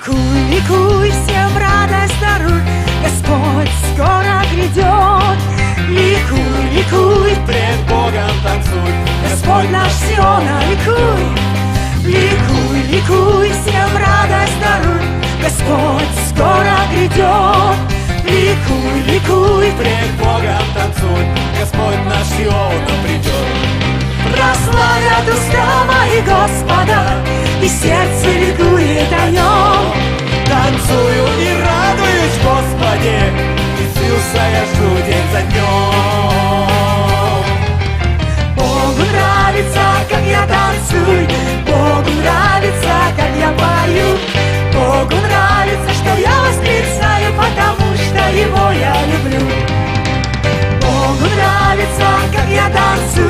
Ликуй, ликуй, всем радость даруй, Господь скоро грядет. Ликуй, ликуй, Пред Богом танцуй, Господь наш Сиона, ликуй. Ликуй, ликуй, всем радость даруй, Господь скоро грядет. Ликуй, ликуй, Пред Богом танцуй, Господь наш Сиона придет. прославят уста мои Господа, И сердце Almanya'dan sür